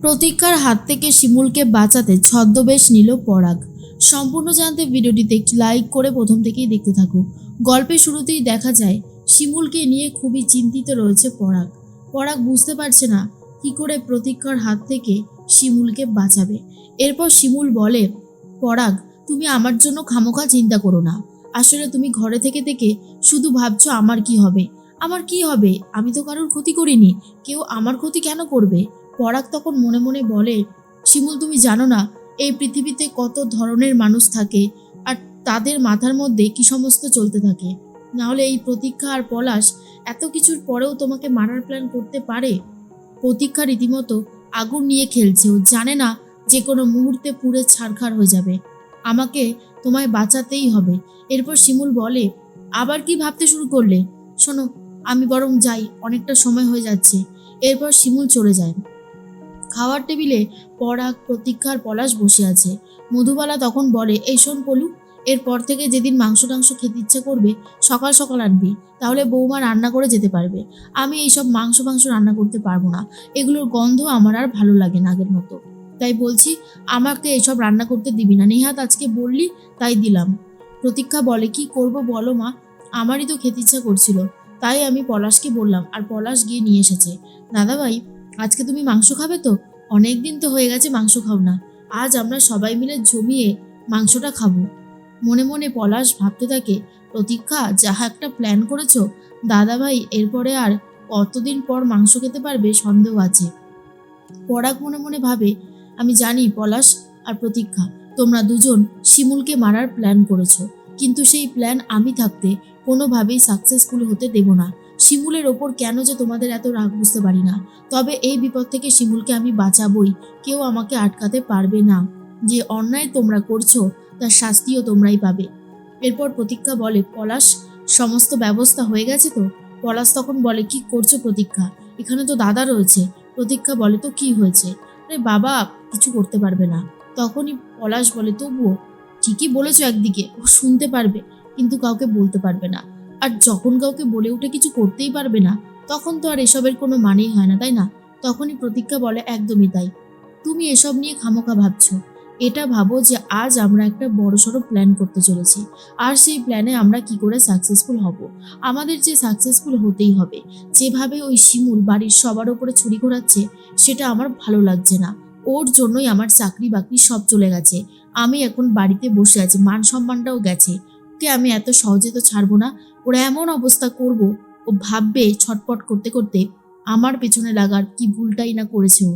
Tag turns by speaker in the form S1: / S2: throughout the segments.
S1: প্রতীক্ষার হাত থেকে শিমুলকে বাঁচাতে ছদ্মবেশ নিল পরাগ। সম্পূর্ণ জানতে ভিডিওটিতে একটি লাইক করে প্রথম থেকেই দেখতে থাকো। গল্পের শুরুতেই দেখা যায়, শিমুলকে নিয়ে খুবই চিন্তিত রয়েছে পরাগ। পরাগ বুঝতে পারছে না কি করে প্রতীক্ষার হাত থেকে শিমুলকে বাঁচাবে। এরপর শিমুল বলে, পরাগ, তুমি আমার জন্য খামোখা চিন্তা করো না। আসলে তুমি ঘরে থেকে থেকে শুধু ভাবছ আমার কি হবে। আমার কি হবে? আমি তো কারোর ক্ষতি করিনি। কেউ আমার ক্ষতি কেন করবে? পরাগ তখন মনে মনে বলে, শিমুল, তুমি জানো না, এই পৃথিবীতে কত ধরনের মানুষ থাকে আর তাদের মাথার মধ্যে কি সমস্ত চলতে থাকে? নাহলে এই প্রতীক্ষা আর পলাশ এত কিছুর পরেও তোমাকে মারার প্ল্যান করতে পারে? প্রতীক্ষা রীতিমতো আগুন নিয়ে খেলছে। ও জানে না যে কোনো মুহূর্তে পুড়ে ছারখার হয়ে যাবে। আমাকে তোমায় বাঁচাতেই হবে। এরপর শিমুল বলে, আবার কি ভাবতে শুরু করলে? শোনো আমি বরং যাই, অনেকটা সময় হয়ে যাচ্ছে। এরপর শিমুল চলে যায়। খাওয়ার টেবিলে পরাগ প্রতীক্ষার পলাশ বসে আছে। মধুবালা তখন বলে, এই শোন পলু, এরপর থেকে যেদিন মাংস টাংস খেতে ইচ্ছা করবে, সকাল সকাল আনবি। তাহলে বৌমা রান্না করে যেতে পারবে। আমি এইসব মাংস মাংস রান্না করতে পারব না। এগুলোর গন্ধ আমার আর ভালো লাগে না আগের মতো। তাই বলছি, আমাকে এসব রান্না করতে দিবি না। নেহাত আজকে বললি, তাই দিলাম। প্রতীক্ষা বলে, কি করব বলো মা? আমারই তো খেতে ইচ্ছা করছিল। তাই আমি পলাশকে বললাম, আর পলাশ গিয়ে নিয়ে এসেছে। দাদাভাই, আজকে তুমি মাংস খাবে তো? অনেক দিন তো হয়ে গেছে মাংস খাও না। আজ আমরা সবাই মিলে জমিয়ে মাংসটা খাব। মনে মনে পলাশ ভাবতে থাকে, প্রতীক্ষা যাহা একটা প্ল্যান করেছ? দাদাভাই, এরপরে আর কতদিন পর মাংস খেতে পারবে সন্দেহ আছে। পরাগ মনে মনে ভাবে, আমি জানি পলাশ আর প্রতীক্ষা, তোমরা দুজন শিমুলকে মারার প্ল্যান করেছ। কিন্তু সেই প্ল্যান আমি থাকতে কোনোভাবেই সাকসেসফুল হতে দেব না। শিমুলের ওপর কেন যে তোমাদের এত রাগ বুঝতে পারি না। তবে এই বিপদ থেকে শিমুলকে আমি বাঁচাবই। কেউ আমাকে আটকাতে পারবে না। যে অন্যায় তোমরা করছ, তার শাস্তিও তোমরাই পাবে। এরপর প্রতীক্ষা বলে, পলাশ, সমস্ত ব্যবস্থা হয়ে গেছে তো? পলাশ তখন বলে, কি করছ প্রতীক্ষা? এখানে তো দাদা রয়েছে। প্রতীক্ষা বলে, তো কি হয়েছে? আরে বাবা, কিছু করতে পারবে না। তখনই পলাশ বলে, তবুও? ঠিকই বলেছ একদিকে, ও শুনতে পারবে। কিন্তু কাউকে বলতে পারবে না। আর যখন কাউকে বলে উঠে কিছু করতেই পারবে না, তখন তো আর এসবের কোনো মানেই হয় না, তাই না? তখনই প্রতীক্ষা বলে, একদমই তাই। তুমি এসব নিয়ে খামোখা ভাবছ। এটা ভাবো যে আজ আমরা একটা বড়সড় প্ল্যান করতে চলেছি। আর সেই প্ল্যানে আমরা কি করে সাকসেসফুল হব? আমাদের যে সাকসেসফুল হতেই হবে। যেভাবে ওই শিমুল বাড়ির সবার ওপরে ছুরি ঘোরাচ্ছে, সেটা আমার ভালো লাগছে না। ওর জন্যই আমার চাকরি বাকরি সব চলে গেছে। আমি এখন বাড়িতে বসে আছি মান সম্মানটাও গেছে। ওকে আমি এত সহজে তো ছাড়বো না। ওরা এমন অবস্থা করব, ও ভাববে ছটপট করতে করতে আমার পেছনে লাগার কি ভুলটাই না করেছে ও।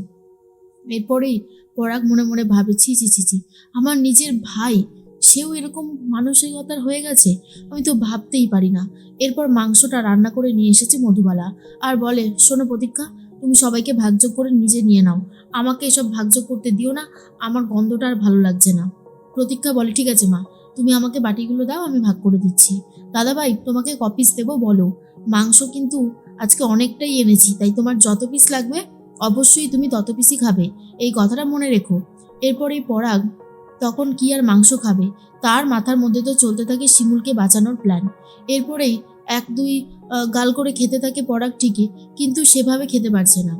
S1: এরপরেই পরাগ মনে মনে ভাবে, ছি ছি ছি ছি, আমার নিজের ভাই, সেও এরকম মানসিকতার হয়ে গেছে? আমি তো ভাবতেই পারি না। এরপর মাংসটা রান্না করে নিয়ে এসেছে মধুবালা আর বলে, শোনো প্রতীক্ষা তুমি সবাইকে ভাগযোগ করে নিজে নিয়ে নাও। আমাকে এসব ভাগযোগ করতে দিও না, আমার গন্ধটা আর ভালো লাগছে না। প্রতীক্ষা বলে, ঠিক আছে মা তুমি আমাকে বাটিগুলো দাও, আমি ভাগ করে দিচ্ছি। দাদাভাই, তোমাকে কপিস দেবো, বলো। মাংস কিন্তু আজকে অনেকটাই এনেছি, তাই তোমার যত পিস লাগবে, অবশ্যই তুমি তত পিসই খাবে। এই কথাটা মনে রেখো। এরপরে পরাগ তখন কি আর মাংস খাবে? তার মাথার মধ্যে তো চলতে থাকে শিমুলকে বাঁচানোর প্ল্যান এরপরেই এক, দুই গাল করে খেতে থাকে পরাগ ঠিকই, কিন্তু সেভাবে খেতে পারছে না।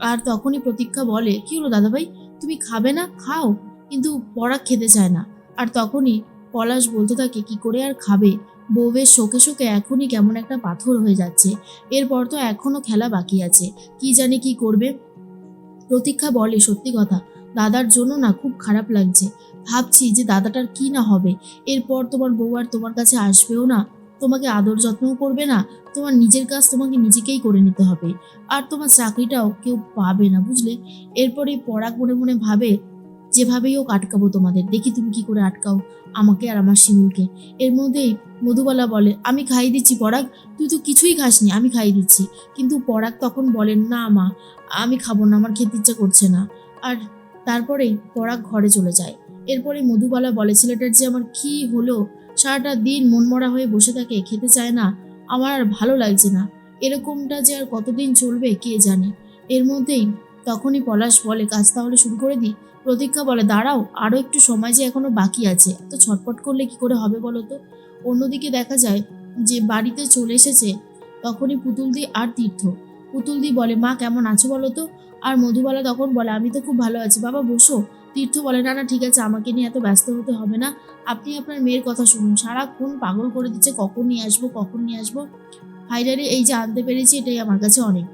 S1: আর তখনই প্রতীক্ষা বলে, কি হলো দাদাভাই? তুমি খাবে না? খাও। কিন্তু পরাগ খেতে চায় না। আর তখনই পলাশ বলতে থাকে, কি করে আর খাবে? বউয়ের শোকে শোকে এখনই কেমন একটা পাথর হয়ে যাচ্ছে। এরপর তো এখনও খেলা বাকি আছে। কি জানি কি করবে? প্রতীক্ষা বলে, সত্যি কথা, দাদার জন্য না খুব খারাপ লাগছে। ভাবছি যে দাদাটার কি না হবে। এরপর তোমার বউ আর তোমার কাছে আসবেও না। তোমাকে আদর যত্নও করবে না। তোমার নিজের কাজ তোমাকে নিজেকেই করে নিতে হবে। আর তোমার চাকরিটাও কেউ পাবে না, বুঝলে? এরপরে পরাগ মনে মনে ভাবে যেভাবেই হোক আটকাবো তোমাদের, দেখি তুমি কি করে আটকাও আমাকে আর আমার শিমুলকে। এর মধ্যেই মধুবালা বলে, আমি খাইয়ে দিচ্ছি পরাগ, তুই তো কিছুই খাসনি, আমি খাইয়ে দিচ্ছি। কিন্তু পরাগ তখন বলেন না মা, আমি খাব না, আমার খেতে ইচ্ছা করছে না। আর তারপরেই পরাগ ঘরে চলে যায়। এরপরে মধুবালা বলে, ছেলেটার যে আমার কি হলো, সারাটা দিন মনমরা হয়ে বসে থাকে, খেতে চায় না, আমার আর ভালো লাগছে না। এরকমটা যে আর কতদিন চলবে, কে জানে? এর মধ্যেই তখনই পলাশ বলে, কাজ তাহলে শুরু করে দিই? প্রতীক্ষা বলে, দাঁড়াও আরও একটু সময় যে এখনও বাকি আছে। এত ছটপট করলে কি করে হবে বলো তো? অন্যদিকে দেখা যায় যে বাড়িতে চলে এসেছে তখনই পুতুলদি আর তীর্থ। পুতুলদি বলে, মা, কেমন আছো বলো তো? আর মধুবালা তখন বলে, আমি তো খুব ভালো আছি। বাবা, বসো। তীর্থ বলে, না না, ঠিক আছে, আমাকে নিয়ে এত ব্যস্ত হতে হবে না। আপনি আপনার মেয়ের কথা শুনুন। সারাক্ষণ পাগল করে দিচ্ছে, কখন নিয়ে আসব, কখন নিয়ে আসব? ফাইনালি এই যে আনতে পেরেছি, এটাই আমার কাছে অনেক।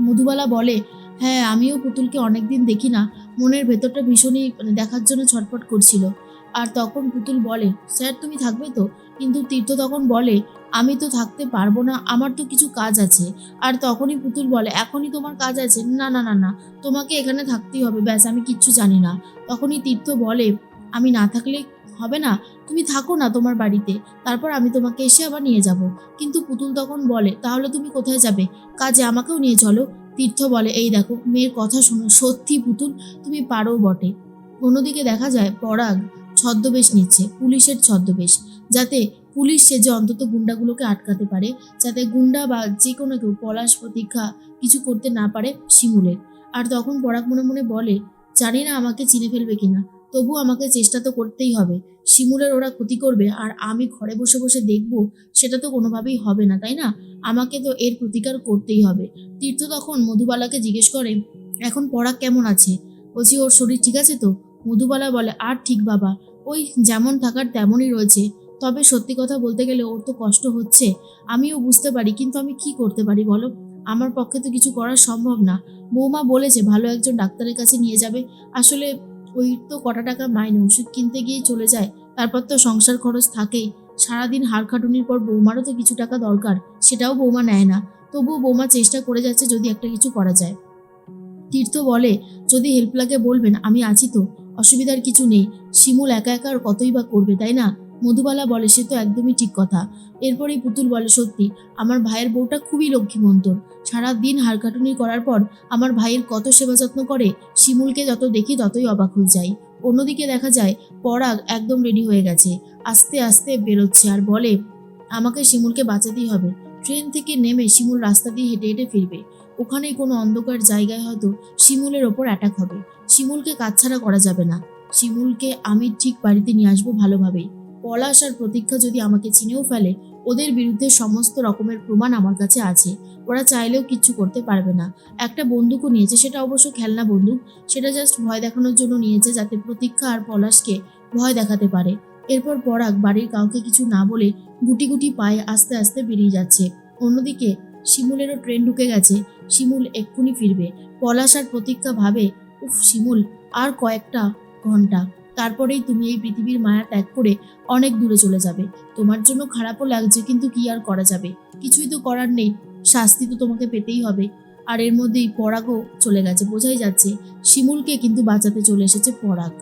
S1: মধুবালা বলে হ্যাঁ আমিও পুতুলকে অনেকদিন দেখি না। মনের ভেতরটা ভীষণই মানে দেখার জন্য ছটফট করছিল। আর তখন পুতুল বলে, স্যার, তুমি থাকবে তো? কিন্তু তীর্থ তখন বলে, আমি তো থাকতে পারব না, আমার তো কিছু কাজ আছে। আর তখনই পুতুল বলে, এখনই তোমার কাজ আছে? না না না না, তোমাকে এখানে থাকতেই হবে, ব্যাস, আমি কিচ্ছু জানি না। তখনই তীর্থ বলে, আমি না থাকলে হবে না? তুমি থাকো না তোমার বাড়িতে, তারপর আমি তোমাকে এসে আবার নিয়ে যাব। কিন্তু পুতুল তখন বলে, তাহলে তুমি কোথায় যাবে? কাজে আমাকেও নিয়ে চলো। তীর্থ বলে, এই দেখো, মেয়ের কথা শোনো, সত্যি পুতুল, তুমি পারো বটে। অন্যদিকে দেখা যায়, পরাগ ছদ্মবেশ নিচ্ছে, পুলিশের ছদ্মবেশ, যাতে পুলিশ সেজে অন্তত গুন্ডাগুলোকে আটকাতে পারে, যাতে গুন্ডা বা যে কোনো কেউ পলাশ প্রতীক্ষা কিছু করতে না পারে শিমুলের। আর তখন পরাগ মনে মনে বলে, জানি না আমাকে চিনে ফেলবে কিনা। তবু আমাকে চেষ্টা তো করতেই হবে। শিমুলের ওরা ক্ষতি করবে আর আমি ঘরে বসে বসে দেখব, সেটা তো কোনোভাবেই হবে না, তাই না? আমাকে তো এর প্রতিকার করতেই হবে। তীর্থ তখন মধুবালাকে জিজ্ঞেস করে, এখন পড়া কেমন আছে? বলছি, ওর শরীর ঠিক আছে তো? মধুবালা বলে, আর ঠিক বাবা, ওই যেমন থাকার তেমনই রয়েছে। তবে সত্যি কথা বলতে গেলে ওর তো কষ্ট হচ্ছে। আমিও বুঝতে পারি, কিন্তু আমি কি করতে পারি বলো? আমার পক্ষে তো কিছু করা সম্ভব না। বৌমা বলেছে, ভালো একজন ডাক্তারের কাছে নিয়ে যাবে। আসলে ওই তো কটা টাকা মাইনে, ওষুধ কিনতে গিয়ে চলে যায়। তারপর তো সংসার খরচ থাকেই। সারাদিন হাড় খাটুনির পর বৌমারও তো কিছু টাকা দরকার, সেটাও বৌমা নেয় না। তবুও বৌমা চেষ্টা করে যাচ্ছে যদি একটা কিছু করা যায়। তীর্থ বলে, যদি হেল্পলাকে বলবেন, আমি আছি তো। অসুবিধার কিছু নেই। শিমুল একা একা আর কতই বা করবে, তাই না? মধুবালা বলে, সে তো একদমই ঠিক কথা। এরপরেই পুতুল বলে, সত্যি, আমার ভাইয়ের বউটা খুবই লক্ষ্মীমন্তর। সারা দিন হাড়কাটুনি করার পর আমার ভাইয়ের কত সেবা যত্ন করে, শিমুলকে যত দেখি ততই অবাক হয়ে যাই। অন্যদিকে দেখা যায়, পরাগ একদম রেডি হয়ে গেছে। আস্তে আস্তে বেরোচ্ছে আর বলে, আমাকে শিমুলকে বাঁচাতেই হবে। ট্রেন থেকে নেমে শিমুল রাস্তা দিয়ে হেঁটে হেঁটে ফিরবে। ওখানেই কোনো অন্ধকার জায়গায় হয়তো শিমুলের ওপর অ্যাটাক হবে। শিমুলকে কাছছাড়া করা যাবে না। শিমুলকে আমি ঠিক বাড়িতে নিয়ে আসব ভালোভাবেই। পলাশ আর প্রতীক্ষা যদি আমাকে চিনেও ফেলে, ওদের বিরুদ্ধে সমস্ত রকমের প্রমাণ আমার কাছে আছে। ওরা চাইলেও কিচ্ছু করতে পারবে না। একটা বন্দুকও নিয়েছে, সেটা অবশ্য খেলনা বন্দুক। সেটা জাস্ট ভয় দেখানোর জন্য নিয়েছে যাতে প্রতীক্ষা আর পলাশকে ভয় দেখাতে পারে। এরপর পরাগ বাড়ির কাউকে কিছু না বলে গুটি গুটি পায়ে আস্তে আস্তে বেরিয়ে যাচ্ছে। অন্যদিকে শিমুলেরও ট্রেন ঢুকে গেছে। শিমুল এক্ষুনি ফিরবে। পলাশ আর প্রতীক্ষা ভাবে, উফ শিমুল, আর কয়েকটা ঘণ্টা। তারপরেই তুমি এই পৃথিবীর মায়া ত্যাগ করে অনেক দূরে চলে যাবে। তোমার জন্য খারাপও লাগছে, কিন্তু কি আর করা যাবে? কিছুই তো করার নেই। শাস্তি তো তোমাকে পেতেই হবে। আর এর মধ্যেই পরাগও চলে গেছে, বোঝাই যাচ্ছে। শিমুলকে কিন্তু বাঁচাতে চলে এসেছে পরাগ।